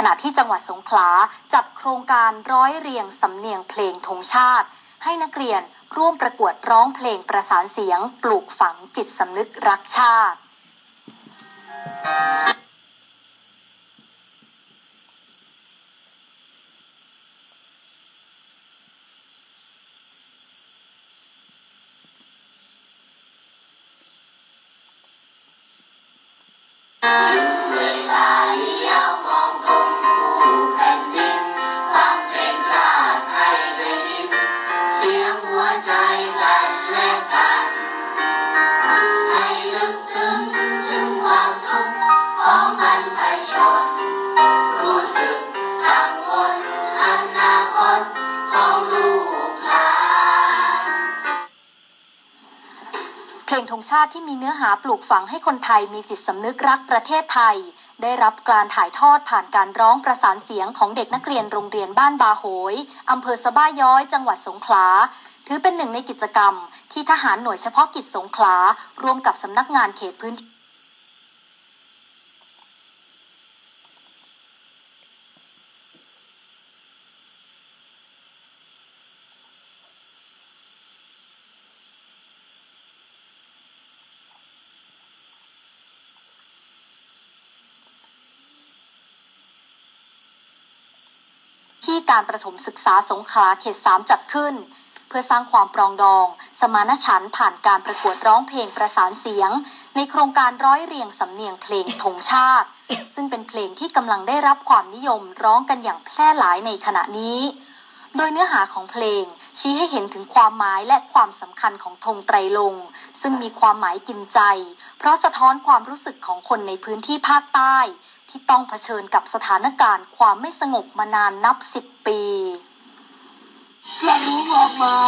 ขณะที่จังหวัดสงขลาจัดโครงการร้อยเรียงสำเนียงเพลงธงชาติ ให้นักเรียนร่วมประกวดร้องเพลงประสานเสียง ปลูกฝังจิตสำนึกรักชาติ ใจกันและกัน ให้ลึกซึ้งถึงความทุกข์ของบรรพชน รู้สึกกังวลอนาคตของลูกหลานเพลงธงชาติที่มีเนื้อหาปลูกฝังให้คนไทยมีจิตสำนึกรักประเทศไทย ได้รับการถ่ายทอดผ่านการร้องประสานเสียงของเด็กนักเรียนโรงเรียนบ้านบาโหยอำเภอสะบ้าย้อย จังหวัดสงขลา ถือเป็นหนึ่งในกิจกรรม ที่ทหารหน่วยเฉพาะกิจสงขลาร่วมกับสำนักงานเขตพื้นที่ที่การประถมศึกษาสงขลาเขต 3 จัดขึ้น เพื่อสร้างความปรองดอง สมานฉันท์ผ่านการประกวดร้องเพลงประสานเสียง ในโครงการร้อยเรียงสำเนียงเพลงธงชาติ ซึ่งเป็นเพลงที่กำลังได้รับความนิยมร้องกันอย่างแพร่หลายในขณะนี้ โดยเนื้อหาของเพลงชี้ให้เห็นถึงความหมายและความสำคัญของธงไตรลง ซึ่งมีความหมายกินใจ เพราะสะท้อนความรู้สึกของคนในพื้นที่ภาคใต้ ที่ต้องเผชิญกับสถานการณ์ความไม่สงบมานานนับสิบปี ก